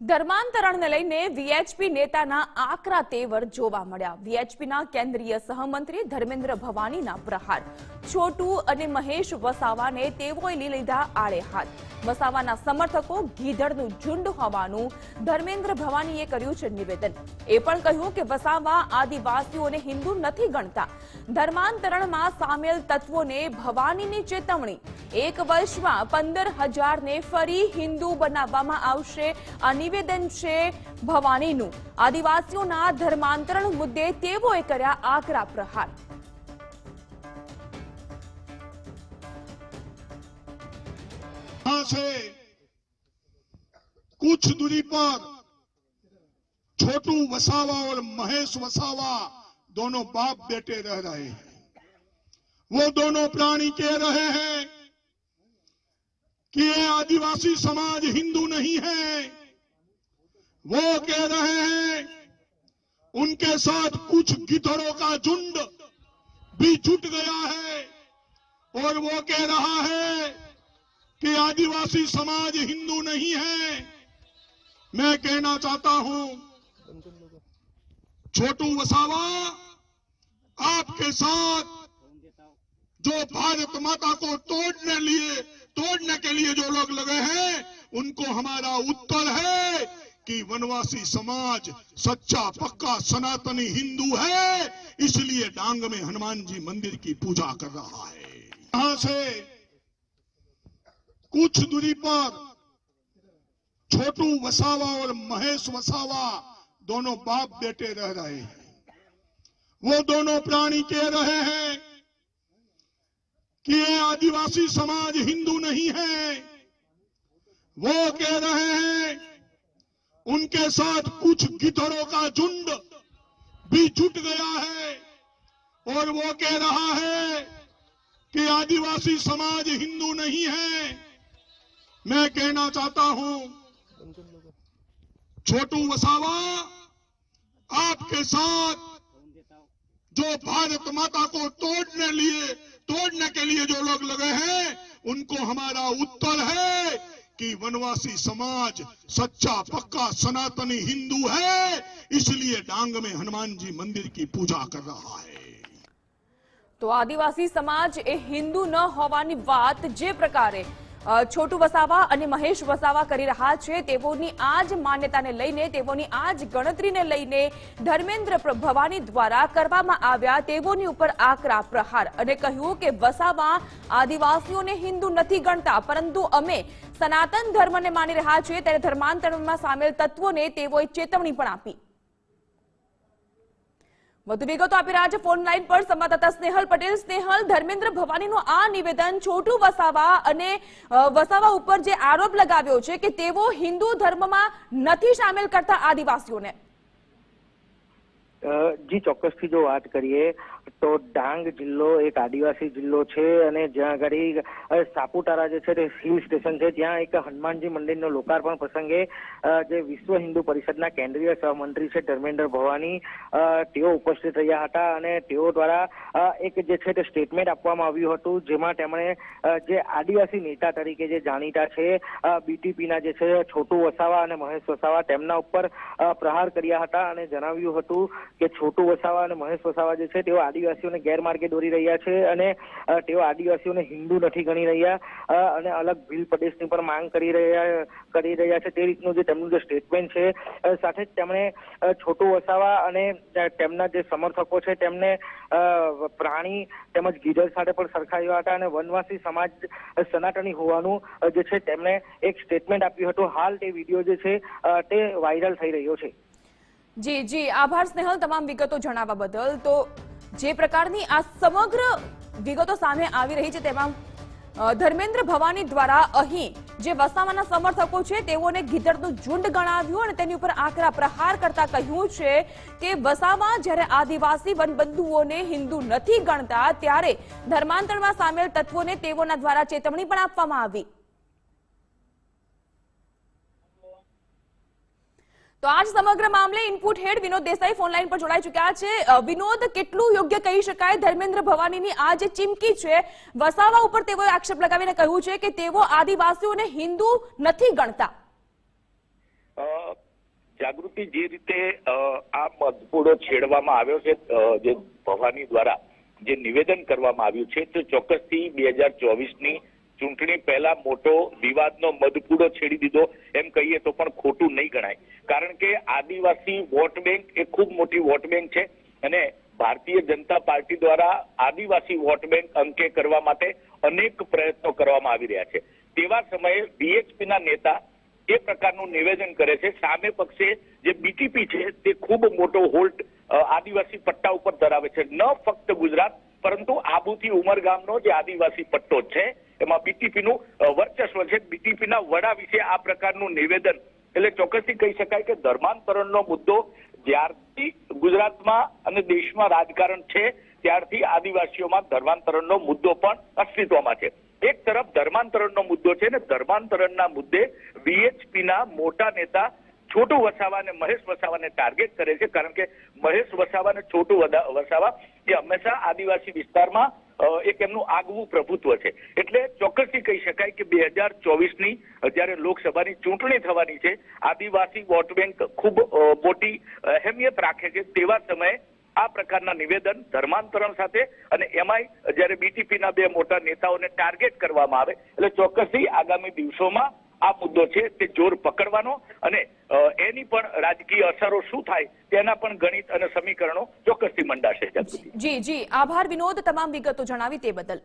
ધર્માંતરણને લઈને વીએચપી નેતાના આકરા તેવર જોવા મળ્યા. વીએચપીના કેન્દ્રીય સહમંત્રી ધર્મેન્દ્ર ભવાનીના પ્રહાર. છોટુ અને મહેશ વસાવાને તેઓએ લીધા આડે હાથ. વસાવાના સમર્થકો ગીધડનું ઝુંડ હોવાનું ધર્મેન્દ્ર ભવાનીએ કર્યું છે નિવેદન. એ પણ કહ્યું કે વસાવા આદિવાસીઓને હિન્દુ નથી ગણતા. ધર્માંતરણમાં સામેલ તત્વોને ભવાનીની ચેતવણી. એક વર્ષમાં પંદર હજારને ફરી હિન્દુ બનાવવામાં આવશે આ નિવેદન છે ભવાનીનું આદિવાસીઓના ધર્માંતરણ મુદ્દે તેઓએ કર્યા આકરા પ્રહાર यहां से कुछ दूरी पर छोटू वसावा और महेश वसावा दोनों बाप बेटे रह रहे हैं वो दोनों प्राणी कह रहे हैं कि ये आदिवासी समाज हिंदू नहीं है वो कह रहे हैं, उनके साथ कुछ गिधड़ों का झुंड भी जुट गया है। और वो कह रहा है कि आदिवासी समाज हिंदू नहीं है। मैं कहना चाहता हूँ, छोटू वसावा, आपके साथ जो भारत माता को तोड़ने लिए, तोड़ने के लिए जो लोग लगे हैं, उनको हमारा उत्तर है। कि वनवासी समाज सच्चा, पक्का, सनातनी हिंदू है, इसलिए डांग में हनुमान जी मंदिर की पूजा कर रहा है। यहाँ से कुछ दूरी पर छोटू वसावा और महेश वसावा दोनों बाप बेटे रह रहे हैं। वो दोनों प्राणी कह रहे हैं कि ये आदिवासी समाज हिंदू नहीं है। वो कह रहे हैं उनके साथ कुछ गिधड़ों का झुंड भी जुट गया है। और वो कह रहा है कि आदिवासी समाज हिंदू नहीं है। मैं कहना चाहता हूँ, छोटू वसावा, आपके साथ जो भारत माता को तोड़ने लिए, तोड़ने के लिए जो लोग लगे हैं, उनको हमारा उत्तर है। कि वनवासी समाज सच्चा पक्का सनातनी हिंदू है इसलिए डांग में हनुमान जी मंदिर की पूजा कर रहा है તો આદિવાસી સમાજ એ હિન્દુ ન હોવાની વાત જે પ્રકારે અ, છોટુ વસાવા અને મહેશ વસાવા કરી રહ્યા છે. તેઓની આ જ માન્યતાને લઈને, તેઓની આ જ ગણતરીને લઈને ધર્મેન્દ્ર ભવાની દ્વારા કરવામાં આવ્યા તેઓની ઉપર આકરા પ્રહાર અને કહ્યું કે વસાવા આદિવાસીઓને હિન્દુ નથી ગણતા, પરંતુ અમે સનાતન ધર્મને માની રહ્યા છીએ. ત્યારે ધર્માંતરણમાં સામેલ તત્વોને તેઓએ ચેતવણી પણ આપી. વધુ વિગતો આપી રહ્યા છે ફોન લાઈન પર સંવાદદાતા સ્નેહલ પટેલ. સ્નેહલ, ધર્મેન્દ્ર ભવાનીનું આ નિવેદન છોટુ વસાવા અને વસાવા ઉપર જે આરોપ લગાવ્યો છે કે તેઓ હિન્દુ ધર્મમાં નથી સામેલ કરતા આદિવાસીઓને. જી, ચોક્કસથી જો વાત કરીએ તો ડાંગ જિલ્લો એક આદિવાસી જિલ્લો છે અને જ્યાં આગળ સાપુતારા જે છે તે હિલ સ્ટેશન છે. ત્યાં એક હનુમાનજી મંદિરનો લોકાર્પણ પ્રસંગે જે વિશ્વ હિન્દુ પરિષદના કેન્દ્રીય સહમંત્રી છે ધર્મેન્દ્ર ભવાની તેઓ ઉપસ્થિત રહ્યા હતા અને તેઓ દ્વારા એક જે છે તે સ્ટેટમેન્ટ આપવામાં આવ્યું હતું, જેમાં તેમણે જે આદિવાસી નેતા તરીકે જે જાણીતા છે બીટીપીના જે છે છોટુ વસાવા અને મહેશ વસાવા, તેમના ઉપર પ્રહાર કર્યા હતા અને જણાવ્યું હતું કે છોટુ વસાવા અને મહેશ વસાવા જે છે તેઓ આદિવાસીઓને ગેરમાર્ગે દોરી રહ્યા છે અને તેઓ આદિવાસીઓને હિન્દુ નથી ગણી રહ્યા અને અલગ ભીલ પ્રદેશની પણ માંગ કરી રહ્યા કરી રહ્યા છે. તે રીતનું જે તેમનું જે સ્ટેટમેન્ટ છે સાથે જ તેમણે છોટુ વસાવા અને તેમના જે સમર્થકો છે, તેમને પ્રાણી તેમજ ગીધર સાથે પણ સરખાવ્યા હતા અને વનવાસી સમાજ સનાતની હોવાનું જે છે, તેમણે એક સ્ટેટમેન્ટ આપ્યું હતું. હાલ તે વીડિયો જે છે તે વાયરલ થઈ રહ્યો છે. જી જી. આભાર સ્નેહલ તમામ વિગતો જણાવવા બદલ. તો જે પ્રકારની આ સમગ્ર વિગતો સામે આવી રહી છે તેમાં ધર્મેન્દ્ર ભવાની દ્વારા અહીં જે વસાવાના સમર્થકો છે તેઓને ગીધડનું ઝુંડ ગણાવ્યું અને તેની ઉપર આકરા પ્રહાર કરતા કહ્યું છે કે વસાવા જ્યારે આદિવાસી વનબંધુઓને હિન્દુ નથી ગણતા, ત્યારે ધર્માંતરમાં સામેલ તત્વોને તેઓના દ્વારા ચેતવણી પણ આપવામાં આવી. તો આજ સમગ્ર મામલે input head Vinod Desai phone line પર જોડાઈ ચુક્યા છે. વિનોદ, કેટલું યોગ્ય કહી શકાય? ધર્મેન્દ્ર ભવાનીની આ જે ચીમકી છે, વસાવા ઉપર તેઓએ આક્ષેપ લગાવીને કહ્યું છે કે તેઓ આદિવાસીઓને હિન્દુ નથી ગણતા. જાગૃતિ જે રીતે આ મધપૂડો છેડવામાં આવ્યો છે જે ભવાની દ્વારા જે નિવેદન કરવામાં આવ્યું છે, તે ચોક્કસથી બે હજાર ચોવીસની ચૂંટણી પહેલા મોટો વિવાદનો મધપૂડો છેડી દીધો એમ કહીએ તો પણ ખોટું નહીં ગણાય. કારણ કે આદિવાસી વોટ બેંક એ ખૂબ મોટી વોટ બેંક છે અને ભારતીય જનતા પાર્ટી દ્વારા આદિવાસી વોટ બેંક અંકે કરવા માટે અનેક પ્રયત્નો કરવામાં આવી રહ્યા છે. તેવા સમયે બીએચપી ના નેતા એ પ્રકારનું નિવેદન કરે છે. સામે પક્ષે જે બીટીપી છે તે ખૂબ મોટો હોલ્ટ આદિવાસી પટ્ટા ઉપર ધરાવે છે. ન ફક્ત ગુજરાત, પરંતુ આબુથી ઉમરગામનો જે આદિવાસી પટ્ટો છે. એમાં બીટીપીનું વર્ચસ્વ છે. બીટીપીના વડા વિશે આ પ્રકારનું નિવેદન. એટલે ચોક્કસથી કહી શકાય કે ધર્માંતરણનો મુદ્દો જ્યારથી ગુજરાતમાં અને દેશમાં રાજકારણ છે, ત્યારથી આદિવાસીઓમાં ધર્માંતરણનો મુદ્દો પણ અસ્તિત્વમાં છે. એક તરફ ધર્માંતરણનો મુદ્દો છે ને ધર્માંતરણના મુદ્દે વીએચપીના મોટા નેતા છોટુ વસાવા અને મહેશ વસાવાને ટાર્ગેટ કરે છે. કારણ કે મહેશ વસાવા અને છોટુ વસાવા એ હંમેશા આદિવાસી વિસ્તારમાં એક એમનું આગવું પ્રભુત્વ છે. એટલે ચોક્કસથી કહી શકાય કે બે હજાર ચોવીસની જ્યારે લોકસભાની ચૂંટણી થવાની છે, આદિવાસી વોટ બેંક ખૂબ મોટી અહેમિયત રાખે છે. તેવા સમયે આ પ્રકારના નિવેદન ધર્માંતરણ સાથે અને એમાંય જ્યારે બીટીપીના બે મોટા નેતાઓને ટાર્ગેટ કરવામાં આવે, એટલે ચોક્કસથી આગામી દિવસોમાં આ મુદ્દો છે તે જોર પકડવાનો અને એની પણ રાજકીય અસરો શું થાય તેના પણ ગણિત અને સમીકરણો ચોક્કસથી મંડાશે. જી જી. આભાર વિનોદ. તમામ વિગતો જણાવી તે બદલ.